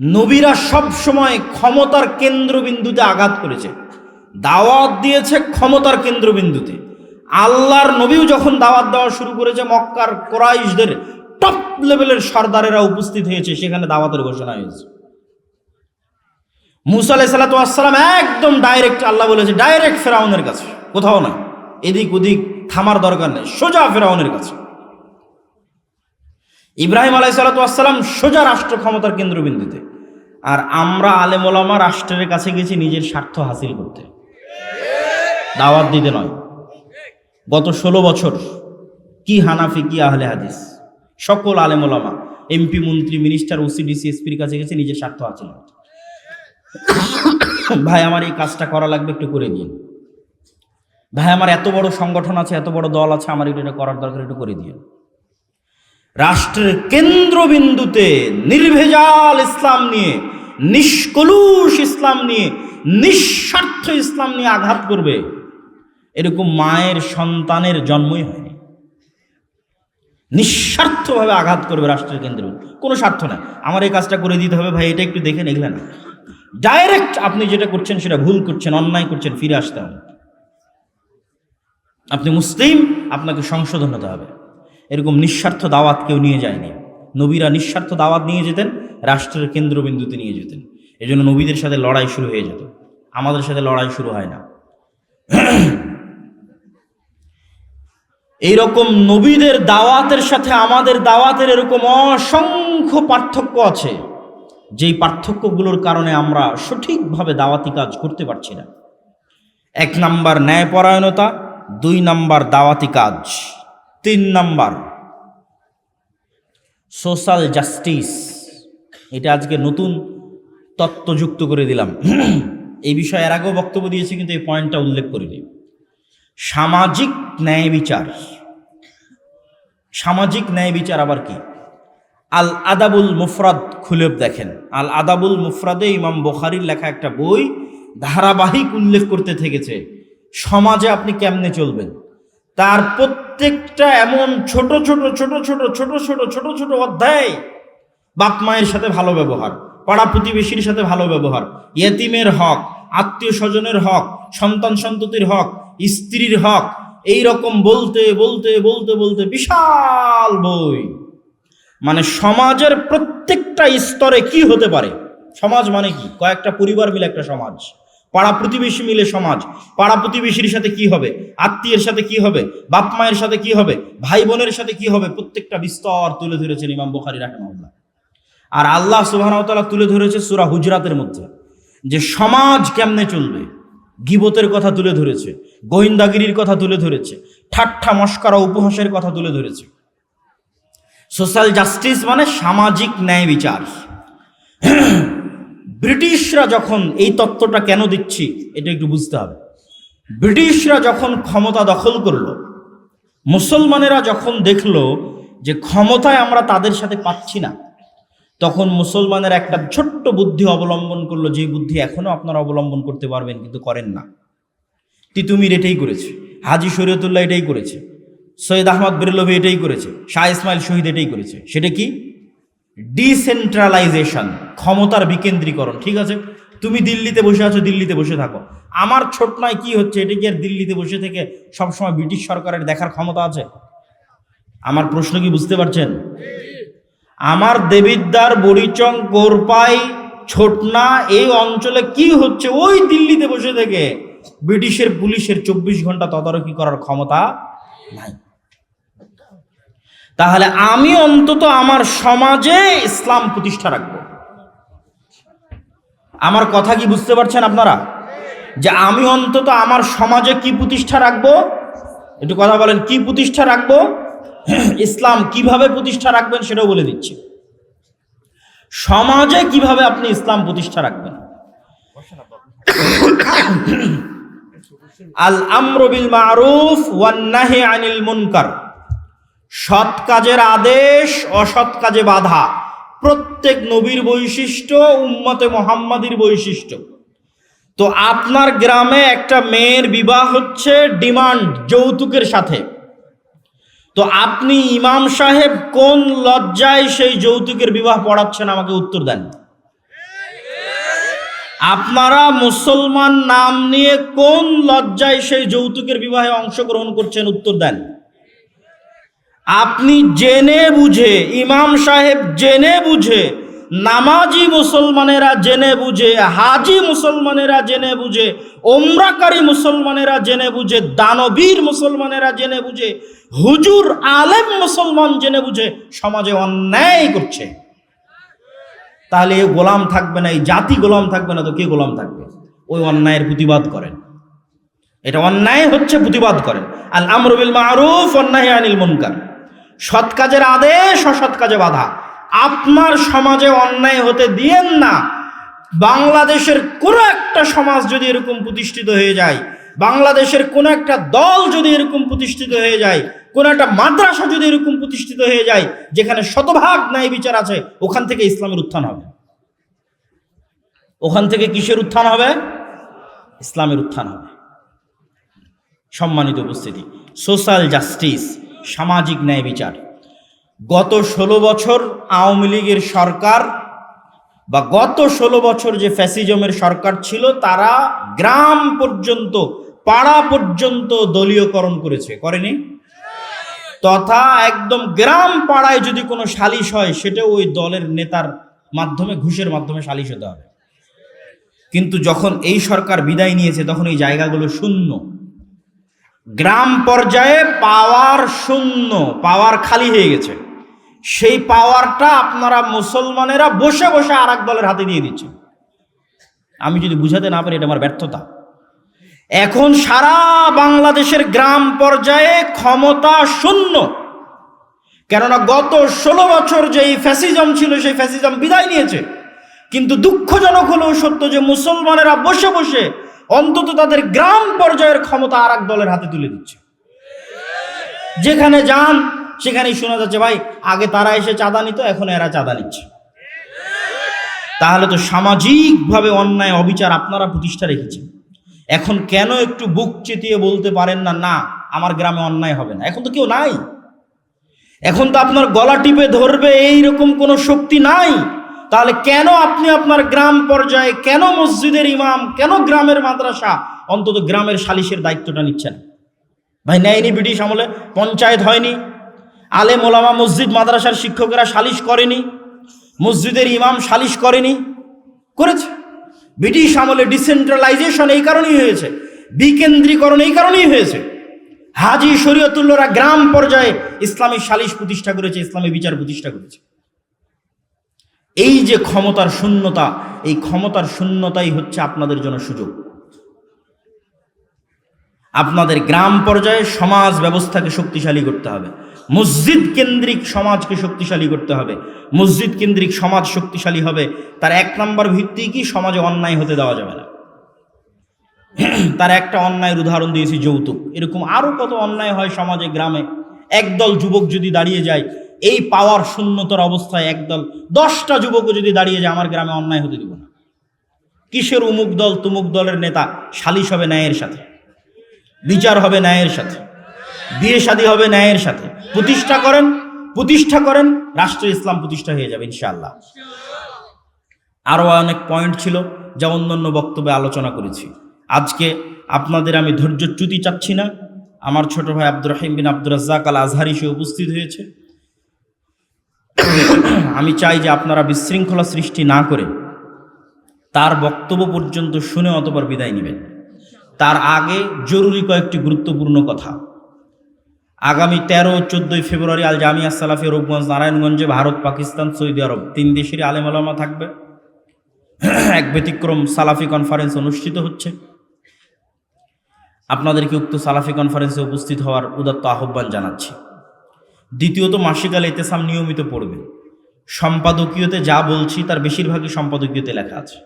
নবীরা সব সময় ক্ষমতার কেন্দ্রবিন্দুতে আঘাত করেছে। দাওয়াত দিয়েছে ক্ষমতার কেন্দ্রবিন্দুতে। আল্লাহর নবীও যখন দাওয়াত দেওয়া শুরু করেছে, মক্কার কোরাইশদের টপ লেভেলের সর্দারেরা উপস্থিত হয়েছে, সেখানে দাওয়াতের ঘোষণা হয়েছে। মুসা আলাই সাল্লাতাম একদম ডাইরেক্ট আল্লাহ বলেছে ডাইরেক্ট ফেরাউনের কাছে। কোথাও না, এদিক ওদিক থামার দরকার নেই, সোজা ফেরাউনের কাছে। ইব্রাহিম আলাই সাল্লাতাম সোজা রাষ্ট্র ক্ষমতার কেন্দ্রবিন্দুতে। আর আমরা আলেমোলামা রাষ্ট্রের কাছে গেছি নিজের স্বার্থ হাসিল করতে। দাওয়াত দিতে নয়। গত ষোলো বছর কি হানাফি, কি আহলে হাদিস, সকল আলেমোলামা এমপি, মন্ত্রী, মিনিস্টার ওসিডিসি এসপির কাছে গেছে নিজের স্বার্থ হাসিল করতে। ভাই, আমার এই কাজটা করা লাগবে একটু করে দিন ভাই, আমার এত বড় সংগঠন আছে, এত বড় দল আছে, আমার এটা করার দরকার, একটু করে দিন রাষ্ট্রের কেন্দ্রবিন্দুতে নির্ভেজাল ইসলাম নিয়ে, নিষ্কলুষ ইসলাম নিয়ে, নিঃস্বার্থ ইসলাম নিয়ে আঘাত করবে। এরকম মায়ের সন্তানের জন্মই হয়নি। নিঃস্বার্থভাবে আঘাত করবে রাষ্ট্রের কেন্দ্র কোনো স্বার্থ নাই। আমার এই কাজটা করে দিতে হবে ভাই, এটা একটু দেখেন এগুলো না। ডাইরেক্ট আপনি যেটা করছেন সেটা ভুল করছেন, অন্যায় করছেন, ফিরে আসতে হবে। আপনি মুসলিম, আপনাকে সংশোধন হতে হবে। এরকম নিঃস্বার্থ দাওয়াত কেউ নিয়ে যায়নি। নবীরা নিঃস্বার্থ দাওয়াত নিয়ে যেতেন, রাষ্ট্রের কেন্দ্রবিন্দুতে নিয়ে যেতেন। এই জন্য নবীদের সাথে লড়াই শুরু হয়ে যেত। আমাদের সাথে লড়াই শুরু হয় না। এইরকম নবীদের দাওয়াতের সাথে আমাদের দাওয়াতের এরকম অসংখ্য পার্থক্য আছে। যেই পার্থক্যগুলোর কারণে আমরা সঠিকভাবে দাওয়াতি কাজ করতে পারছি না। এক নাম্বার ন্যায়পরায়ণতা, দুই নাম্বার দাওয়াতি কাজ। তিন নাম্বার। সোশ্যাল জাস্টিস এটা আজকে নতুন তত্ত্ব যুক্ত করে দিলাম। এই বিষয়ে এর আগেও বক্তব্য দিয়েছি, কিন্তু এই পয়েন্টটা উল্লেখ করিনি। সামাজিক ন্যায় বিচার। সামাজিক ন্যায় বিচার আবার কি? আল আদাবুল মুফরাদ খুলে দেখেন। আল আদাবুল মুফরাদে ইমাম বোখারির লেখা একটা বই ধারাবাহিক উল্লেখ করতে থেকেছে। সমাজে আপনি কেমনে চলবেন? তার প্রত্যেকটা এমন ছোট ছোট ছোট ছোট ছোট ছোট ছোট ছোট অধ্যায় বাপ মায়ের সাথে ভালো ব্যবহার, পাড়া প্রতিবেশীর সাথে ভালো ব্যবহার, ইয়েতিমের হক, আত্মীয় স্বজনের হক, সন্তান সন্ততির হক, স্ত্রীর হক, এই রকম বলতে বলতে বলতে বলতে বিশাল বই। মানে সমাজের প্রত্যেকটা স্তরে কি হতে পারে? সমাজ মানে কি? কয়েকটা পরিবার মিলে একটা সমাজ। পাড়া প্রতিবেশী মিলে সমাজ। পাড়া প্রতিবেশীর সাথে কি হবে? আত্মীয়ের সাথে কি হবে? বাপ মায়ের সাথে কি হবে? ভাই বোনের সাথে কি হবে? প্রত্যেকটা বিস্তর তুলে ধরেছেন ইমাম বুখারি রাহমাহুল্লাহ। আর আল্লাহ সুবাহতাল্লাহ তুলে ধরেছে সুরা হুজরাতের মধ্যে। যে সমাজ কেমনে চলবে? গিবতের কথা তুলে ধরেছে, গোয়েন্দাগিরির কথা তুলে ধরেছে, ঠাট্টা, মস্করা, উপহাসের কথা তুলে ধরেছে। সোশ্যাল জাস্টিস মানে সামাজিক ন্যায় বিচার। ব্রিটিশরা যখন এই তত্ত্বটা কেন দিচ্ছি, এটা একটু বুঝতে হবে। ব্রিটিশরা যখন ক্ষমতা দখল করল, মুসলমানেরা যখন দেখল যে ক্ষমতায় আমরা তাদের সাথে পাচ্ছি না, তখন মুসলমানের একটা ছোট্ট বুদ্ধি অবলম্বন করল, যে বুদ্ধি এখনও আপনারা অবলম্বন করতে পারবেন, কিন্তু করেন না। তিতুমির এটাই করেছে, হাজি শরীয়তুল্লাহ এটাই করেছে, সৈয়দ আহমদ বেরলভি এটাই করেছে, শাহ ইসমাইল শহীদ এটাই করেছে। সেটা কি? ডিসেন্ট্রালাইজেশন। ক্ষমতার বিকেন্দ্রীকরণ, ঠিক আছে? তুমি দিল্লিতে বসে আছো, দিল্লিতে বসে থাকো। আমার ছোটনায় কি হচ্ছে, এটা কি আর দিল্লিতে বসে থেকে সবসময় ব্রিটিশ সরকারের দেখার ক্ষমতা আছে? আমার প্রশ্ন কি বুঝতে পারছেন? আমার দেবিদ্দার বরিচং কোরপাই ছোটনা, এই অঞ্চলে কি হচ্ছে? ওই দিল্লিতে বসে থেকে ব্রিটিশের পুলিশের চব্বিশ ঘণ্টা তদারকি করার ক্ষমতা নাই। তাহলে আমি অন্তত আমার সমাজে ইসলাম প্রতিষ্ঠা রাখব। আমার কথা কি বুঝতে পারছেন আপনারা? যে আমি অন্তত আমার সমাজে কি প্রতিষ্ঠা রাখব? একটু কথা বলেন, কি প্রতিষ্ঠা রাখব? ইসলাম কীভাবে প্রতিষ্ঠা রাখবেন সেটাও বলে দিচ্ছি। সমাজে কীভাবে আপনি ইসলাম প্রতিষ্ঠা রাখবেন? আল আমরবিল মারুফ ওয়ান্নাহি আনিল মুনকার। সৎ কাজের আদেশ, অসৎ কাজে বাধা। প্রত্যেক নবীর বৈশিষ্ট্য, উম্মতে মোহাম্মদীর বৈশিষ্ট্য। তো আপনার গ্রামে একটা মেয়ের বিবাহ হচ্ছে ডিমান্ড, যৌতুকের সাথে। তো আপনি ইমাম সাহেব কোন লজ্জায় সেই যৌতুকের বিবাহ পড়াচ্ছেন, আমাকে উত্তর দেন। আপনারা মুসলমান নাম নিয়ে কোন লজ্জায় সেই যৌতুকের বিবাহে অংশগ্রহণ করছেন, উত্তর দেন। আপনি জেনে বুঝে, ইমাম সাহেব জেনে বুঝে, নামাজি মুসলমানেরা জেনে বুঝে, হাজি মুসলমানেরা জেনে বুঝে, ওমরাকারী মুসলমানেরা জেনে বুঝে, দানবীর মুসলমানেরা জেনে বুঝে, হুজুর আলেম মুসলমান জেনে বুঝে, সমাজে অন্যায় করছে। তাহলে এ গোলাম থাকবে না, এই জাতি গোলাম থাকবে না, তো কে গোলাম থাকবে? ওই অন্যায়ের প্রতিবাদ করেন। এটা অন্যায় হচ্ছে প্রতিবাদ করেন। আল আমরুবিল মারুফ অন্যায় আনিল মুনকার। সৎ কাজের আদেশ, অসৎ কাজে বাধা। আপনার সমাজে অন্যায় হতে দিয়েন না। বাংলাদেশের কোনো একটা সমাজ যদি এরকম প্রতিষ্ঠিত হয়ে যায়, বাংলাদেশের কোনো একটা দল যদি এরকম প্রতিষ্ঠিত হয়ে যায়, কোনো একটা মাদ্রাসা যদি এরকম প্রতিষ্ঠিত হয়ে যায়, যেখানে শতভাগ ন্যায় বিচার আছে, ওখান থেকে ইসলামের উত্থান হবে। ওখান থেকে কিসের উত্থান হবে? ইসলামের উত্থান হবে। সম্মানিত উপস্থিতি, সোশ্যাল জাস্টিস সামাজিক ন্যায় বিচার। গত ষোলো বছর আওয়ামী লীগের সরকার বা গত ষোলো বছর যে ফ্যাসিজমের সরকার ছিল, তারা গ্রাম পর্যন্ত, পাড়া পর্যন্ত দলীয়করণ করেছে। করেনি? তথা একদম গ্রাম পাড়ায় যদি কোনো সালিশ হয়, সেটা ওই দলের নেতার মাধ্যমে, ঘুষের মাধ্যমে সালিশ হতে হবে। কিন্তু যখন এই সরকার বিদায় নিয়েছে, তখন এই জায়গাগুলো শূন্য। গ্রাম পর্যায়ে পাওয়ার শূন্য, পাওয়ার খালি হয়ে গেছে। সেই পাওয়ারটা আপনারা মুসলমানেরা বসে বসে আর দলের হাতে দিয়ে দিচ্ছে। আমি যদি বুঝাতে না পারি, এটা আমার ব্যর্থতা। এখন সারা বাংলাদেশের গ্রাম পর্যায়ে ক্ষমতা শূন্য। কেননা গত ষোলো বছর যেই ফ্যাসিজম ছিল, সেই ফ্যাসিজম বিদায় নিয়েছে। কিন্তু দুঃখজনক হলেও সত্য যে মুসলমানেরা বসে বসে অন্তত তাদের গ্রাম পর্যায়ের ক্ষমতা আর এক দলের হাতে তুলে দিচ্ছে। যেখানে যান, সেখানেই শোনা যাচ্ছে, ভাই, আগে তারা এসে চাঁদা নিত, এখন এরা চাঁদা নিচ্ছে। তাহলে তো সামাজিকভাবে অন্যায় অবিচার আপনারা প্রতিষ্ঠা রেখেছেন। এখন কেন একটু বুক চেতিয়ে বলতে পারেন না না, আমার গ্রামে অন্যায় হবে না। এখন তো কেউ নাই। এখন তো আপনার গলা টিপে ধরবে এই রকম কোনো শক্তি নাই। তাহলে কেন আপনি আপনার গ্রাম পর্যায়ে কেন মসজিদের ইমাম, কেন গ্রামের মাদ্রাসা? অন্তত গ্রামের সালিশের দায়িত্বটা নিচ্ছেন। ভাই, নেয়নি ব্রিটিশ আমলে? পঞ্চায়েত হয়নি। আলে মোলামা মসজিদ মাদ্রাসার শিক্ষকেরা সালিশ করেনি। মসজিদের ইমাম সালিশ করেনি। করেছে। ব্রিটিশ আমলে ডিসেন্ট্রালাইজেশন এই কারণেই হয়েছে। বিকেন্দ্রীকরণ এই কারণেই হয়েছে। হাজি শরীয়তুল্লরা গ্রাম পর্যায়ে ইসলামী সালিশ প্রতিষ্ঠা করেছে, ইসলামী বিচার প্রতিষ্ঠা করেছে। এই যে ক্ষমতার শূন্যতা, এই ক্ষমতার শূন্যতাই হচ্ছে আপনাদের জন্য সুযোগ। আপনাদের গ্রাম পর্যায়ে সমাজ ব্যবস্থাকে শক্তিশালী করতে হবে। মসজিদ কেন্দ্রিক সমাজকে শক্তিশালী করতে হবে। মসজিদ কেন্দ্রিক সমাজ শক্তিশালী হবে, তার এক নম্বর ভিত্তি কি? সমাজে অন্যায় হতে দেওয়া যাবে না। তার একটা অন্যায়ের উদাহরণ দিয়েছি যৌতুক। এরকম আরও কত অন্যায় হয় সমাজে, গ্রামে? একদল যুবক যদি দাঁড়িয়ে যায় এই পাওয়ার শূন্যতার অবস্থায় একদল দশটা যুবকও যদি দাঁড়িয়ে যায়, আমার গ্রামে অন্যায় হতে দিব না। কিসের উমুক দল, তুমুক দলের নেতা, সালিশ হবে ন্যায়ের সাথে। বিচার হবে ন্যায়ের সাথে। বিয়ে শাদী হবে ন্যায়ের সাথে। প্রতিষ্ঠা করেন প্রতিষ্ঠা করেন রাষ্ট্র ইসলাম প্রতিষ্ঠা হয়ে যাবে ইনশাআল্লাহ। আরও অনেক পয়েন্ট ছিল যা অন্যান্য বক্তব্যে আলোচনা করেছি। আজকে আপনাদের আমি ধৈর্যচ্যুতি চাচ্ছি না। আমার ছোট ভাই আব্দুর রহিম বিন আব্দুর রাজ্জাক আল আজহারি সে উপস্থিত হয়েছে। আমি চাই যে আপনারা বিশৃঙ্খলা সৃষ্টি না করে তার বক্তব্য পর্যন্ত শুনে অতপর বিদায় নেবেন। তার আগে জরুরি কয়েকটি গুরুত্বপূর্ণ কথা। আগামী তেরো, চোদ্দোই ফেব্রুয়ারি আল জামিয়া সালাফি রূপগঞ্জ, নারায়ণগঞ্জে ভারত, পাকিস্তান, সৌদি আরব তিন দেশেরই আলেম আলামা থাকবে। এক ব্যতিক্রম সালাফি কনফারেন্স অনুষ্ঠিত হচ্ছে। আপনাদেরকে উক্ত সালাফি কনফারেন্সে উপস্থিত হওয়ার উদাত্ত আহ্বান জানাচ্ছি। দ্বিতীয়ত মাসিকাল এতেসাম নিয়মিত পড়বে। সম্পাদকীয়তে যা বলছি তার বেশিরভাগই সম্পাদকীয়তে লেখা আছে।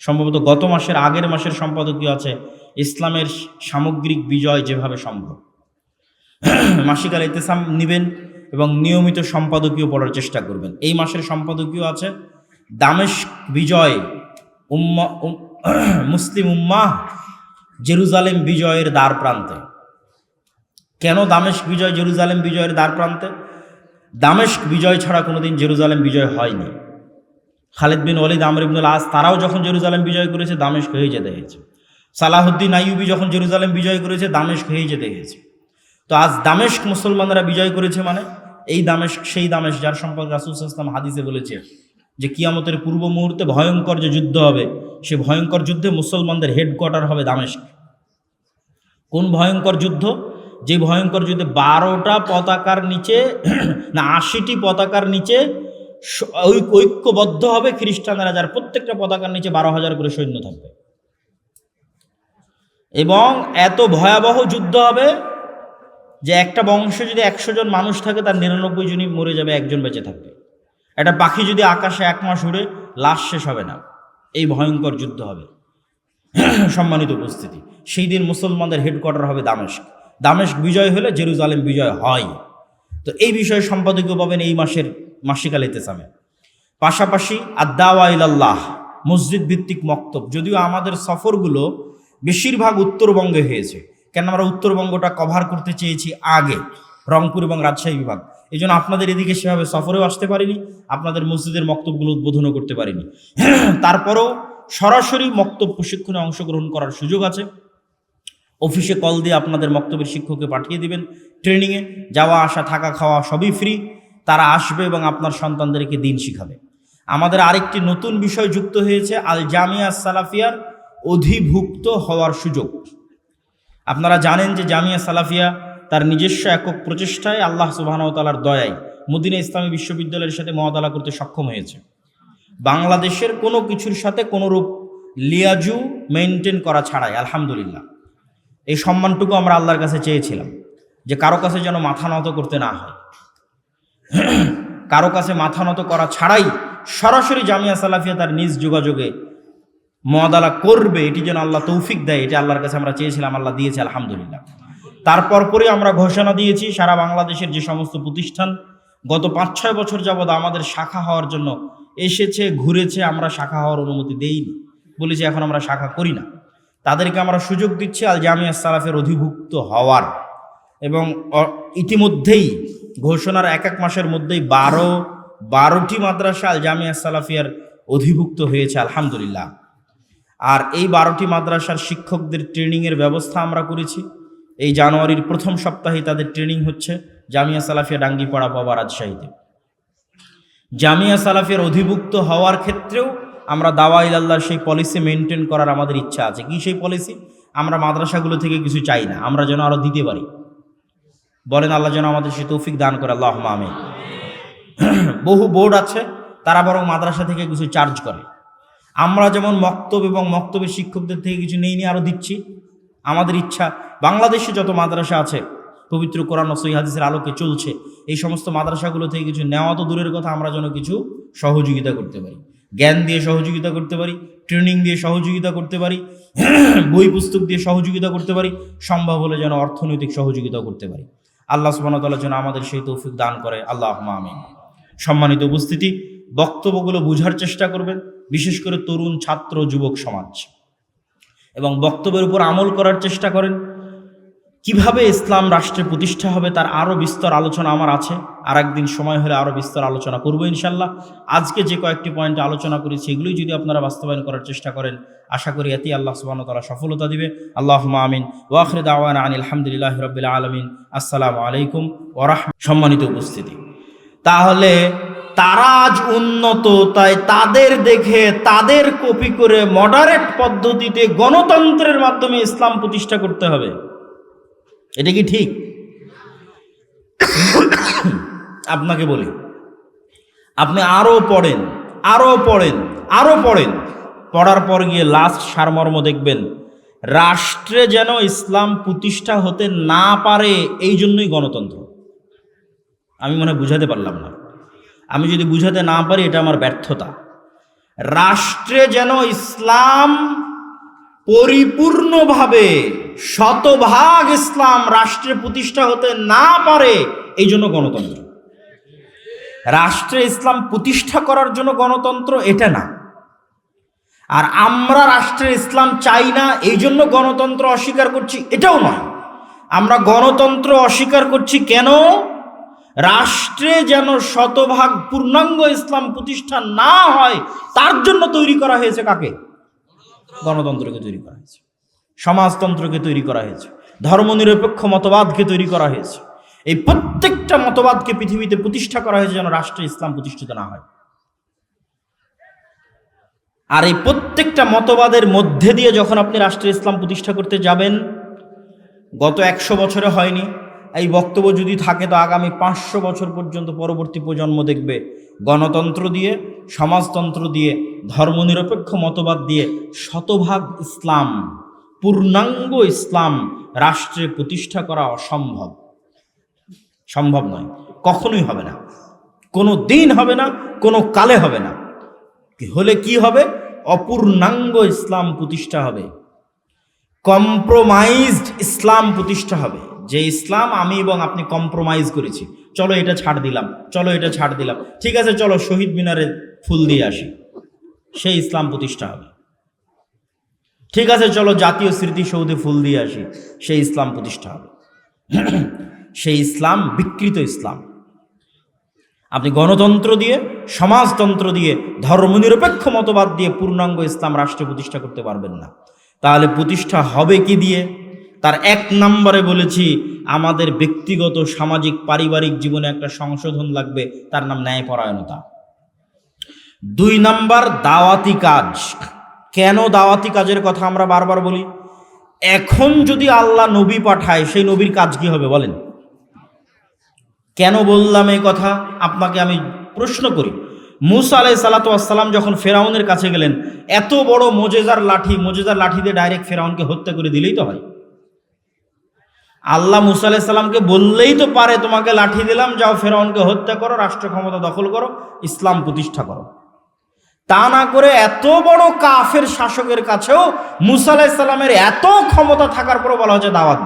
সম্ভবত গত মাসের আগের মাসের সম্পাদকীয় আছে ইসলামের সামগ্রিক বিজয় যেভাবে সম্ভব। মাসিকাল ইতেসাম নেবেন এবং নিয়মিত সম্পাদকীয় পড়ার চেষ্টা করবেন। এই মাসের সম্পাদকীয় আছে দামেশ বিজয় উম্মা মুসলিম উম্মাহ জেরুজালেম বিজয়ের দ্বার প্রান্তে। কেন দামেস্ক বিজয় জেরুজালেম বিজয়ের দ্বার প্রান্তে? দামেস্ক বিজয় ছাড়া কোনোদিন জেরুজালেম বিজয় হয়নি। খালিদ বিন ওয়ালিদ, আমর ইবনুল আস, তারাও যখন জেরুজালেম বিজয় করেছে, দামেস্ক হয়ে যেতে হয়েছে। সালাহুদ্দিন আইয়ুবি যখন জেরুজালেম বিজয় করেছে, দামেস্ক হয়ে যেতে হয়েছে। তো আজ দামেস্ক মুসলমানরা বিজয় করেছে মানে এই দামেস্ক, সেই দামেস্ক যার সম্পর্কে রাসুল ইসলাম হাদিসে বলেছে যে কিয়ামতের পূর্ব মুহূর্তে ভয়ঙ্কর যে যুদ্ধ হবে, সে ভয়ঙ্কর যুদ্ধে মুসলমানদের হেডকোয়ার্টার হবে দামেস্ক। কোন ভয়ঙ্কর যুদ্ধ? যে ভয়ঙ্কর যুদ্ধে বারোটা পতাকার নিচে, না, আশিটি পতাকার নিচে ঐক্যবদ্ধ হবে খ্রিস্টানরা, যার প্রত্যেকটা পতাকার নিচে বারো হাজার করে সৈন্য থাকবে। এবং এত ভয়াবহ যুদ্ধ হবে যে একটা বংশে যদি একশো জন মানুষ থাকে, তার নিরানব্বই জনই মরে যাবে, একজন বেঁচে থাকবে। একটা পাখি যদি আকাশে এক মাস উড়ে, লাশ শেষ হবে না। এই ভয়ঙ্কর যুদ্ধ হবে। সম্মানিত উপস্থিতি। সেই দিন মুসলমানদের হেডকোয়ার্টার হবে দামেস্ক। দামেস্ক বিজয় হলে জেরুজালেম বিজয় হয়। তো এই বিষয়ে সম্পাদকীয় পাবেন এই মাসের মাসিকাল ইতেসামে। পাশাপাশি আদাওয়া ইলাল্লাহ, মসজিদ ভিত্তিক মক্তব। যদিও আমাদের সফরগুলো বেশিরভাগ উত্তরবঙ্গে হয়েছে কেন আমরা উত্তরবঙ্গটা কভার করতে চেয়েছি আগে, রংপুর এবং রাজশাহী বিভাগ। এই জন্য আপনাদের এদিকে সেভাবে সফরেও আসতে পারিনি, আপনাদের মসজিদের মক্তবগুলো উদ্বোধনও করতে পারিনি। তারপরও সরাসরি মক্তব প্রশিক্ষণে অংশগ্রহণ করার সুযোগ আছে। অফিসে কল দিয়ে আপনাদের মক্তবের শিক্ষককে পাঠিয়ে দিবেন। ট্রেনিংয়ে যাওয়া, আসা, থাকা, খাওয়া সবই ফ্রি তারা আসবে এবং আপনার সন্তানদেরকে দিন শিখাবে। আমাদের আরেকটি নতুন বিষয় যুক্ত হয়েছে, আল জামিয়া সালাফিয়ার অধিভুক্ত হওয়ার সুযোগ। আপনারা জানেন যে জামিয়া সালাফিয়া তার নিজস্ব একক প্রচেষ্টায় আল্লাহ সুবাহতালার দয়ায় মদিনা ইসলামী বিশ্ববিদ্যালয়ের সাথে মহাদালা করতে সক্ষম হয়েছে। বাংলাদেশের কোনো কিছুর সাথে কোনোরূপ লিয়াজু মেনটেন করা ছাড়াই, আলহামদুলিল্লাহ। এই সম্মানটুকু আমরা আল্লাহর কাছে চেয়েছিলাম যে কারও কাছে যেন মাথা নত করতে না হয়। কারও কাছে মাথা নত করা ছাড়াই সরাসরি জামিয়া সালাফিয়া তার নিজ যোগাযোগে মদালা করবে, এটি যেন আল্লাহ তৌফিক দেয়, এটা আল্লাহর কাছে আমরা চেয়েছিলাম, আল্লাহ দিয়েছে, আলহামদুলিল্লাহ। তারপর পরে আমরা ঘোষণা দিয়েছি, সারা বাংলাদেশের যে সমস্ত প্রতিষ্ঠান গত পাঁচ ছয় বছর যাবৎ আমাদের শাখা হওয়ার জন্য এসেছে, ঘুরেছে, আমরা শাখা হওয়ার অনুমতি দেইনি। বলেছি, এখন আমরা শাখা করি না। তাদেরকে আমরা সুযোগ দিচ্ছি আল জামিয়া সালাফের অধিভুক্ত হওয়ার। এবং ইতিমধ্যেই ঘোষণার এক এক মাসের মধ্যেই বারো, বারোটি মাদ্রাসা আল জামিয়া সালাফিয়ার অধিভুক্ত হয়েছে, আলহামদুলিল্লাহ। আর এই বারোটি মাদ্রাসার শিক্ষকদের ট্রেনিংয়ের ব্যবস্থা আমরা করেছি। এই জানুয়ারির প্রথম সপ্তাহে তাদের ট্রেনিং হচ্ছে জামিয়া সালাফিয়া ডাঙ্গিপাড়া বাবা রাজশাহীতে। জামিয়া সালাফিয়ার অধিভুক্ত হওয়ার ক্ষেত্রেও আমরা দাওয়া ইলাল্লাহর সেই পলিসি মেনটেন করার আমাদের ইচ্ছা আছে। কি সেই পলিসি আমরা মাদ্রাসাগুলো থেকে কিছু চাই না, আমরা যেন আরও দিতে পারি। বলেন আল্লাহ যেন আমাদের সে তৌফিক দান করে আল্লাহ আমি বহু বোর্ড আছে, তারা বরং মাদ্রাসা থেকে কিছু চার্জ করে। আমরা যেমন মক্তব এবং মক্তবের শিক্ষকদের থেকে কিছু নেই নিয়ে আরও দিচ্ছি। আমাদের ইচ্ছা, বাংলাদেশে যত মাদ্রাসা আছে, পবিত্র কোরআন সহি হাদিসের আলোকে চলছে, এই সমস্ত মাদ্রাসাগুলো থেকে কিছু নেওয়া তো দূরের কথা, আমরা যেন কিছু সহযোগিতা করতে পারি। জ্ঞান দিয়ে সহযোগিতা করতে পারি ট্রেনিং দিয়ে সহযোগিতা করতে পারি, বই পুস্তক দিয়ে সহযোগিতা করতে পারি, সম্ভব হলে যেন অর্থনৈতিক সহযোগিতা করতে পারি। আল্লাহ সুবাহতাল্লাহ যেন আমাদের সেই তৌফিক দান করে আল্লাহ আমিন। সম্মানিত উপস্থিতি, বক্তব্যগুলো বোঝার চেষ্টা করবেন, বিশেষ করে তরুণ, ছাত্র, যুবক, সমাজ। এবং বক্তব্যের উপর আমল করার চেষ্টা করেন কীভাবে ইসলাম রাষ্ট্রে প্রতিষ্ঠা হবে তার আরও বিস্তর আলোচনা আমার আছে। আর একদিন সময় হলে আরও বিস্তর আলোচনা করব ইনশাল্লাহ। আজকে যে কয়েকটি পয়েন্টে আলোচনা করেছি, এগুলোই যদি আপনারা বাস্তবায়ন করার চেষ্টা করেন, আশা করি এতেই আল্লাহ সুবাহ তালা সফলতা দিবে। আল্লাহ আমিন। ওয়াখরে দাওয়ান আন আলহামদুলিল্লাহ রবিল্লা আলমিন। আসসালামু আলাইকুম ওরাহ সম্মানিত উপস্থিতি। তাহলে তারা আজ উন্নত, তাই তাদের দেখে, তাদের কপি করে মডারেট পদ্ধতিতে গণতন্ত্রের মাধ্যমে ইসলাম প্রতিষ্ঠা করতে হবে। এটা কি ঠিক? আপনাকে বলি, আপনি আরও পড়েন আরও পড়েন আরও পড়েন। পড়ার পর গিয়ে লাস্ট সারমর্ম দেখবেন, রাষ্ট্রে যেন ইসলাম প্রতিষ্ঠা হতে না পারে, এই জন্যই গণতন্ত্র। আমি মনে বুঝাতে পারলাম না। আমি যদি বুঝাতে না পারি, এটা আমার ব্যর্থতা। রাষ্ট্রে যেন ইসলাম পরিপূর্ণভাবে শতভাগ ইসলাম রাষ্ট্রে প্রতিষ্ঠা হতে না পারে, এই জন্য গণতন্ত্র। রাষ্ট্রে ইসলাম প্রতিষ্ঠা করার জন্য গণতন্ত্র এটা না। আর আমরা রাষ্ট্রে ইসলাম চাই না, এই জন্য গণতন্ত্র অস্বীকার করছি, এটাও নয়। আমরা গণতন্ত্র অস্বীকার করছি কেন? রাষ্ট্রে যেন শতভাগ পূর্ণাঙ্গ ইসলাম প্রতিষ্ঠা না হয়, তার জন্য তৈরি করা হয়েছে কাকে? গণতন্ত্রকে তৈরি করা হয়েছে। সমাজতন্ত্রকে তৈরি করা হয়েছে, ধর্মনিরপেক্ষ মতবাদকে তৈরি করা হয়েছে। এই প্রত্যেকটা মতবাদকে পৃথিবীতে প্রতিষ্ঠা করা হয়েছে যেন রাষ্ট্রে ইসলাম প্রতিষ্ঠিত না হয়। আর এই প্রত্যেকটা মতবাদের মধ্যে দিয়ে যখন আপনি রাষ্ট্রে ইসলাম প্রতিষ্ঠা করতে যাবেন, গত একশো বছরে হয়নি, এই বক্তব্য যদি থাকে তো আগামী পাঁচশো বছর পর্যন্ত পরবর্তী প্রজন্ম দেখবে, গণতন্ত্র দিয়ে, সমাজতন্ত্র দিয়ে, ধর্মনিরপেক্ষ মতবাদ দিয়ে শতভাগ ইসলাম পূর্ণাঙ্গ ইসলাম রাষ্ট্রে প্রতিষ্ঠা করা অসম্ভব। সম্ভব নয়। কখনোই হবে না। কোনো দিন হবে না, কোনো কালে হবে না। হলে কি হবে? অপূর্ণাঙ্গ ইসলাম প্রতিষ্ঠা হবে। কম্প্রোমাইজড ইসলাম প্রতিষ্ঠা হবে। যে ইসলাম আমি এবং আপনি কম্প্রোমাইজ করেছি। চলো এটা ছাড় দিলাম, চলো এটা ছাড় দিলাম। ঠিক আছে, চলো শহীদ মিনারে ফুল দিয়ে আসি। সেই ইসলাম প্রতিষ্ঠা হবে। ঠিক আছে, চলো জাতীয় স্মৃতিসৌধে ফুল দিয়ে আসি। সেই ইসলাম প্রতিষ্ঠা হবে। সেই ইসলাম, বিকৃত ইসলাম। আপনি গণতন্ত্র দিয়ে, সমাজতন্ত্র দিয়ে, ধর্মনিরপেক্ষ মতবাদ দিয়ে পূর্ণাঙ্গ ইসলাম রাষ্ট্র প্রতিষ্ঠা করতে পারবেন না। তাহলে প্রতিষ্ঠা হবে কি দিয়ে? তার এক নম্বরে বলেছি, আমাদের ব্যক্তিগত, সামাজিক, পারিবারিক জীবনে একটা সংশোধন লাগবে, তার নাম ন্যায়পরায়ণতা। দুই নাম্বার, দাওয়াতি কাজ। কেন দাওয়াতি কাজের কথা আমরা বারবার বলি? এখন যদি আল্লাহ নবী পাঠায়, সেই নবীর কাজ কি হবে বলেন? কেন বললাম এই কথা? আপনাকে আমি প্রশ্ন করি। মুসা আলাই সালাতাম যখন ফেরাউনের কাছে গেলেন, এত বড় মোজেজার লাঠি মোজেজার লাঠি দিয়ে ডাইরেক্ট ফেরাউনকে হত্যা করে দিলেই তো হয়। আল্লাহ মুসা আলাই সাল্লামকে বললেই তো পারে, তোমাকে লাঠি দিলাম, যাও ফেরাউনকে হত্যা করো রাষ্ট্র ক্ষমতা দখল করো, ইসলাম প্রতিষ্ঠা করো। তা না করে এত বড় কাফের শাসকের কাছেও মুসা আলাহিসাল্লামের এত ক্ষমতা থাকার পরও বলা হচ্ছে দাওয়াত